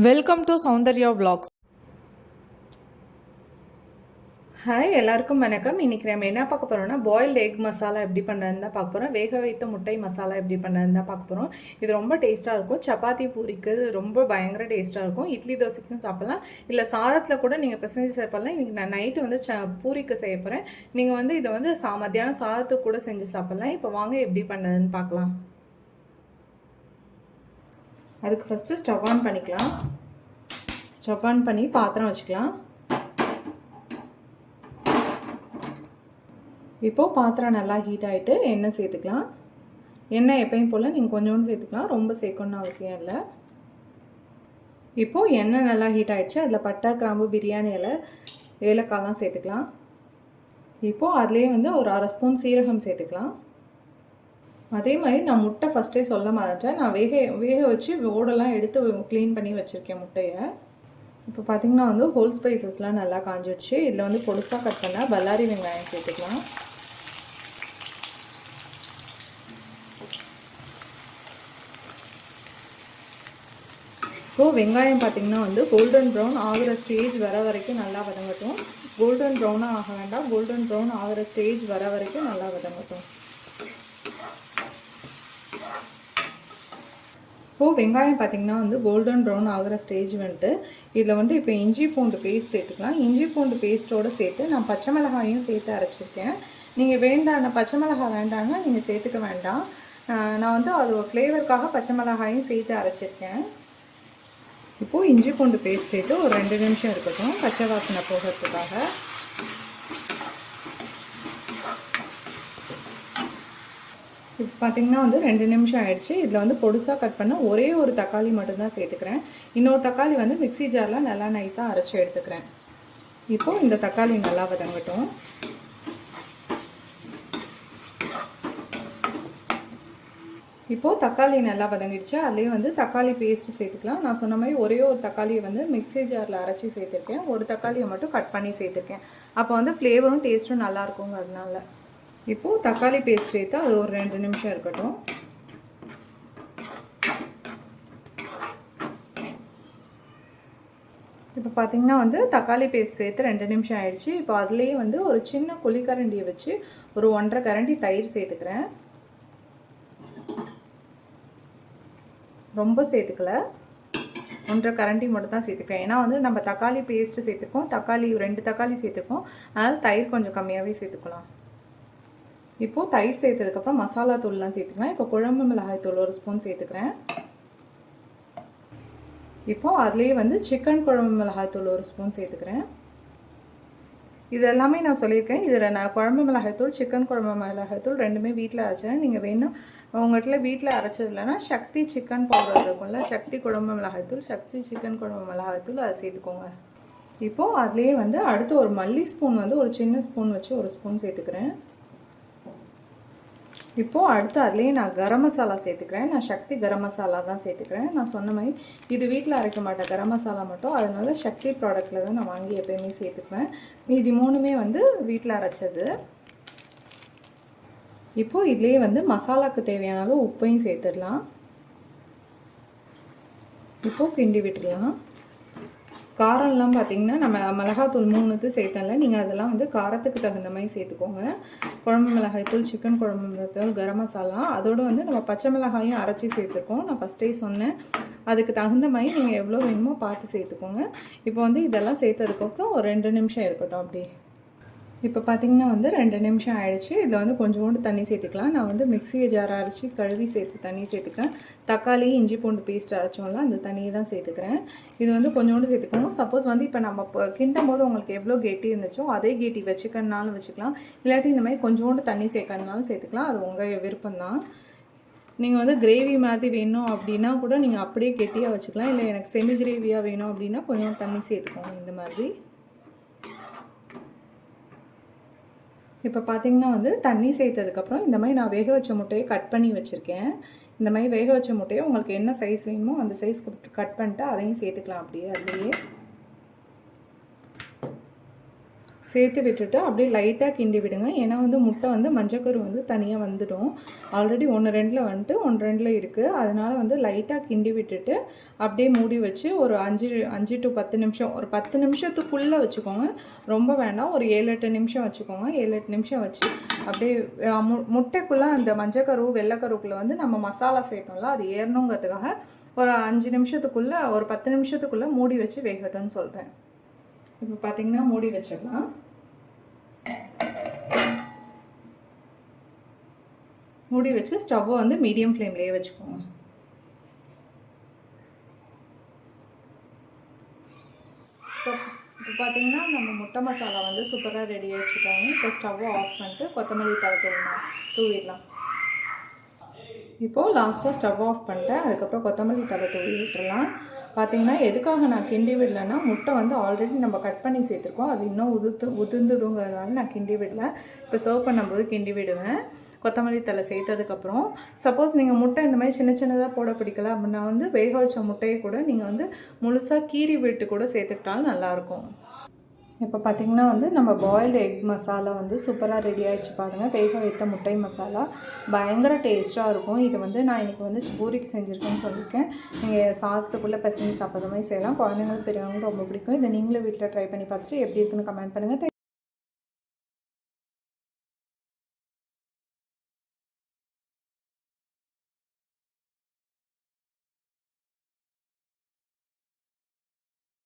Welcome to Soundarya vlogs. Hi எல்லாருக்கும் வணக்கம். இன்னைக்கு நம்ம என்ன பார்க்க போகிறோம்னா பாயில்டு எக் மசாலா எப்படி பண்ணுறதுன்னு தான் பார்க்க போகிறோம் வேக வைத்த முட்டை மசாலா எப்படி பண்ணுறதுன்னு தான் பார்க்க போகிறோம் இது ரொம்ப டேஸ்ட்டாக இருக்கும். சப்பாத்தி பூரிக்கு ரொம்ப பயங்கர டேஸ்ட்டாக இருக்கும். இட்லி தோசைக்கும் சாப்பிட்லாம். இல்லை சாதத்தில் கூட நீங்கள் பிசைஞ்சு சாப்பிட்லாம். இன்றைக்கி நான் நைட்டு வந்து ச பூரிக்கு செய்ய போகிறேன் நீங்கள் வந்து இதை வந்து சா மத்தியானம் சாதத்துக்கு கூட செஞ்சு சாப்பிட்லாம். இப்போ வாங்க எப்படி பண்ணுறதுன்னு பார்க்கலாம். அதுக்கு ஃபஸ்ட்டு ஸ்டவ் ஆன் பண்ணிக்கலாம். ஸ்டவ் ஆன் பண்ணி பாத்திரம் வச்சுக்கலாம். இப்போது பாத்திரம் நல்லா ஹீட் ஆகிட்டு எண்ணெய் சேர்த்துக்கலாம். எண்ணெய் எப்பயும் போல் நீங்கள் கொஞ்சோண்டு சேர்த்துக்கலாம். ரொம்ப சேர்க்கணும்னு அவசியம் இல்லை. இப்போது எண்ணெய் நல்லா ஹீட் ஆகிடுச்சு அதில் பட்டை கிராம்பு பிரியாணி இலை ஏலக்காய்லாம் சேர்த்துக்கலாம். இப்போது அதுலேயே வந்து ஒரு அரை ஸ்பூன் சீரகம் சேர்த்துக்கலாம். அதே மாதிரி நான் முட்டை ஃபஸ்ட்டே சொல்ல மாட்டேன் நான் வேக வேக வச்சு ஓடெல்லாம் எடுத்து க்ளீன் பண்ணி வச்சுருக்கேன் முட்டையை. இப்போ பார்த்தீங்கன்னா வந்து ஹோல் ஸ்பைசஸ்லாம் நல்லா காஞ்சிடுச்சு இதில் வந்து பொடுசாக கட் பண்ணால் பல்லாரி வெங்காயம் சேர்த்துக்கலாம். இப்போது வெங்காயம் பார்த்தீங்கன்னா வந்து கோல்டன் ப்ரௌன் ஆகிற ஸ்டேஜ் வர வரைக்கும் நல்லா வதங்கட்டும். கோல்டன் ப்ரௌனாக ஆக வேண்டாம். கோல்டன் ப்ரௌன் ஆகிற ஸ்டேஜ் வர வரைக்கும் நல்லா வதங்கட்டும். இப்போது வெங்காயம் பார்த்தீங்கன்னா வந்து கோல்டன் ப்ரௌன் ஆகிற ஸ்டேஜ் வந்துட்டு இதில் வந்து இப்போ இஞ்சி பூண்டு பேஸ்ட் சேர்த்துக்கலாம். இஞ்சி பூண்டு பேஸ்ட்டோடு சேர்த்து நான் பச்சை மிளகாயும் சேர்த்து அரைச்சிருக்கேன். நீங்கள் வேண்டாம் பச்சை மிளகாய் வேண்டாம்னா நீங்கள் சேர்த்துக்க வேண்டாம். நான் வந்து அது ஃப்ளேவருக்காக பச்சை மிளகாயும் சேர்த்து அரைச்சிருக்கேன். இப்போது இஞ்சி பூண்டு பேஸ்ட் சேர்த்து ஒரு ரெண்டு நிமிஷம் இருக்கட்டும் பச்சை வாசனை போகிறதுக்காக. இப்போ பார்த்தீங்கன்னா வந்து ரெண்டு நிமிஷம் ஆயிடுச்சு. இதில் வந்து பொடுசாக கட் பண்ண ஒரே ஒரு தக்காளி மட்டும்தான் சேர்த்துக்கிறேன். இன்னொரு தக்காளி வந்து மிக்சி ஜாரில் நல்லா நைஸாக அரைச்சி எடுத்துக்கிறேன். இப்போது இந்த தக்காளி நல்லா வதங்கட்டும். இப்போது தக்காளி நல்லா வதங்கிடுச்சு. அதுலேயே வந்து தக்காளி பேஸ்ட்டு சேர்த்துக்கலாம். நான் சொன்ன மாதிரி ஒரே ஒரு தக்காளியை வந்து மிக்சி ஜாரில் அரைச்சி சேர்த்துருக்கேன். ஒரு தக்காளியை மட்டும் கட் பண்ணி சேர்த்துருக்கேன். அப்போ வந்து ஃப்ளேவரும் டேஸ்ட்டும் நல்லா இப்போது தக்காளி பேஸ்ட் சேர்த்து அது ஒரு ரெண்டு நிமிஷம் இருக்கட்டும். இப்போ பார்த்தீங்கன்னா வந்து தக்காளி பேஸ்ட் சேர்த்து ரெண்டு நிமிஷம் ஆயிடுச்சு. இப்போ அதுலேயே வந்து ஒரு சின்ன குழிக்கரண்டியை வச்சு ஒரு ஒன்றரை கரண்டி தயிர் சேர்த்துக்கிறேன். ரொம்ப சேர்த்துக்கல. ஒன்றரை கரண்டி மட்டும் தான் சேர்த்துக்கிறேன். ஏன்னா வந்து நம்ம தக்காளி பேஸ்ட்டு சேர்த்துக்கோம் தக்காளி ரெண்டு தக்காளி சேர்த்துக்கோம். அதனால் தயிர் கொஞ்சம் கம்மியாகவே சேர்த்துக்கலாம். இப்போது தயிர் சேர்த்ததுக்கப்புறம் மசாலா தூள்லாம் சேர்த்துக்கலாம். இப்போ குழம்பு மிளகாய் தூள் ஒரு ஸ்பூன் சேர்த்துக்கிறேன். இப்போது அதுலேயே வந்து சிக்கன் குழம்பு மிளகாய் தூள் ஒரு ஸ்பூன் சேர்த்துக்கிறேன். இது எல்லாமே நான் சொல்லியிருக்கேன். இதில் நான் குழம்பு மிளகாய்த்தூள் சிக்கன் குழம்பு மிளகாய்த்தூள் ரெண்டுமே வீட்டில் அரைச்சேன். நீங்கள் வேணும் உங்கள்கிட்ட வீட்டில் அரைச்சது இல்லைன்னா சக்தி சிக்கன் பவுடர் இருக்கும்ல சக்தி குழம்பு மிளகாய்த்தூள் சக்தி சிக்கன் குழம்பு மிளகாய்த்தூள் அதை சேர்த்துக்கோங்க. இப்போது அதுலேயே வந்து அடுத்து ஒரு மல்லி ஸ்பூன் வந்து ஒரு சின்ன ஸ்பூன் வச்சு ஒரு ஸ்பூன் சேர்த்துக்கிறேன். இப்போது அடுத்து அதுலேயே நான் கரம் மசாலா சேர்த்துக்கிறேன். நான் சக்தி கரம் மசாலா தான் சேர்த்துக்கிறேன். நான் சொன்ன மாதிரி இது வீட்டில் அரைக்க மாட்டேன். கரம் மசாலா மட்டும். அதனால சக்தி ப்ராடக்டில் தான் நான் வாங்கி எப்போயுமே சேர்த்துக்குவேன். மீதி மூணுமே வந்து வீட்டில் அரைச்சது. இப்போது இதுலேயே வந்து மசாலாவுக்கு தேவையான அளவு உப்பையும் சேர்த்துடலாம். இப்போது கிண்டி விட்டுடலாம். காரம்லாம் பார்த்தீங்கன்னா நம்ம மிளகாத்தூள் மூணுத்து சேர்த்தல நீங்கள் அதெல்லாம் வந்து காரத்துக்கு தகுந்த மாதிரி சேர்த்துக்கோங்க. குழம்பு மிளகாய்த்தூள் சிக்கன் குழம்பு மிளகாய்த்தூள் கரம் மசாலா அதோடு வந்து நம்ம பச்சை மிளகாயும் அரைச்சி சேர்த்துருக்கோம். நான் ஃபஸ்ட்டே சொன்னேன். அதுக்கு தகுந்த மாதிரி நீங்கள் எவ்வளோ வேணுமோ பார்த்து சேர்த்துக்கோங்க. இப்போ வந்து இதெல்லாம் சேர்த்ததுக்கப்புறம் ஒரு ரெண்டு நிமிஷம் இருக்கட்டும் அப்படி. இப்போ பார்த்தீங்கன்னா வந்து ரெண்டு நிமிஷம் ஆயிடுச்சு. இதில் வந்து கொஞ்சோண்டு தண்ணி சேர்த்துக்கலாம். நான் வந்து மிக்சியை ஜார் அரைச்சி கழுவி சேர்த்து தண்ணி சேர்த்துக்கிறேன். தக்காளி இஞ்சி பூண்டு பேஸ்ட் அரைச்சோம்ல அந்த தண்ணியை தான் சேர்த்துக்கிறேன். இது வந்து கொஞ்சோண்டு சேர்த்துக்கணும் சப்போஸ் வந்து இப்போ நம்ம இப்போ கிண்டும் போது உங்களுக்கு எவ்வளோ கெட்டி இருந்துச்சோ அதே கெட்டி வச்சுக்கணுனாலும் வச்சுக்கலாம். இல்லாட்டி இந்த மாதிரி கொஞ்சோண்டு தண்ணி சேர்க்கணுனாலும் சேர்த்துக்கலாம். அது உங்கள் விருப்பம் தான் நீங்கள் வந்து கிரேவி மாதிரி வேணும் அப்படின்னா கூட நீங்கள் அப்படியே கெட்டியாக வச்சுக்கலாம். இல்லை எனக்கு செமி கிரேவியாக வேணும் அப்படின்னா கொஞ்சம் தண்ணி சேர்த்துக்கோங்க இந்த மாதிரி. இப்போ பார்த்தீங்கன்னா வந்து தண்ணி சேர்த்ததுக்கப்புறம் இந்த மாதிரி நான் வேக வச்ச முட்டையை கட் பண்ணி வச்சுருக்கேன். இந்த மாதிரி வேக வச்ச முட்டையை உங்களுக்கு என்ன சைஸ் வேணுமோ அந்த சைஸ்க்கு கட் பண்ணிட்டு அதையும் சேர்த்துக்கலாம் அப்படியே அதுலேயே. சேர்த்து விட்டுட்டு அப்படியே லைட்டாக கிண்டி விடுங்க. ஏன்னா வந்து முட்டை வந்து மஞ்சக்கரு வந்து தனியாக வந்துடும். ஆல்ரெடி ஒன்று ரெண்டில் வந்துட்டு ஒன்று ரெண்டில் இருக்குது அதனால் வந்து லைட்டாக கிண்டி விட்டுட்டு அப்படியே மூடி வச்சு ஒரு அஞ்சு அஞ்சு டு பத்து நிமிஷம் ஒரு பத்து நிமிஷத்துக்குள்ளே வச்சுக்கோங்க. ரொம்ப வேண்டாம் ஒரு ஏழு எட்டு நிமிஷம் வச்சுக்கோங்க. ஏழு எட்டு நிமிஷம் வச்சு அப்படியே மு முட்டைக்குள்ளே அந்த மஞ்சக்கரு வெள்ளைக்கருக்குள்ளே வந்து நம்ம மசாலா சேர்த்தோம்ல அது ஏறணுங்கிறதுக்காக ஒரு அஞ்சு நிமிஷத்துக்குள்ளே ஒரு பத்து நிமிஷத்துக்குள்ளே மூடி வச்சு வேகட்டும்னு சொல்கிறேன் இப்போ பார்த்தீங்கன்னா மூடி வச்சிடலாம். மூடி வச்சு ஸ்டவ்வை வந்து மீடியம் ஃப்ளேம்லேயே வச்சுக்கோங்க. இப்போ இப்போ பார்த்தீங்கன்னா நம்ம முட்டை மசாலா வந்து சூப்பராக ரெடி ஆகிடுச்சுட்டாங்க இப்போ ஸ்டவ்வை ஆஃப் பண்ணிட்டு கொத்தமல்லி தலை தூவிடலாம். இப்போது லாஸ்ட்டாக ஸ்டவ் ஆஃப் பண்ணிட்டேன். அதுக்கப்புறம் கொத்தமல்லி தலை தூவி விட்டுறலாம். பார்த்தீங்கன்னா எதுக்காக நான் கிண்டி விடலைன்னா முட்டை வந்து ஆல்ரெடி நம்ம கட் பண்ணி சேர்த்துருக்கோம். அது இன்னும் உதுத்து உதிர்ந்துடுங்கிறதுனால நான் கிண்டி விடல. இப்போ சர்வ் பண்ணும்போது கிண்டி விடுவேன். கொத்தமல்லி தலை சேர்த்ததுக்கப்புறம் சப்போஸ் நீங்கள் முட்டை இந்த மாதிரி சின்ன சின்னதாக போட பிடிக்கல அப்படின்னா வந்து வேக வச்ச முட்டையை கூட நீங்கள் வந்து முழுசாக கீறி விட்டு கூட சேர்த்துக்கிட்டாலும் நல்லாயிருக்கும் இப்போ பார்த்தீங்கன்னா வந்து நம்ம பாயில்டு எக் மசாலா வந்து சூப்பராக ரெடி ஆகிடுச்சு பாருங்கள் வேக வைத்த முட்டை மசாலா பயங்கர டேஸ்ட்டாக இருக்கும். இது வந்து நான் இன்றைக்கி வந்து பூரிக்கு செஞ்சுருக்கேன்னு சொல்லியிருக்கேன். நீங்கள் சாதத்துக்குள்ளே பசங்க சாப்பிட்ற மாதிரி செய்யலாம். குழந்தைங்களுக்கு பெரியவங்களுக்கு ரொம்ப பிடிக்கும். இதை நீங்களும் வீட்டில் ட்ரை பண்ணி பார்த்துட்டு எப்படி இருக்குன்னு கமெண்ட் பண்ணுங்கள்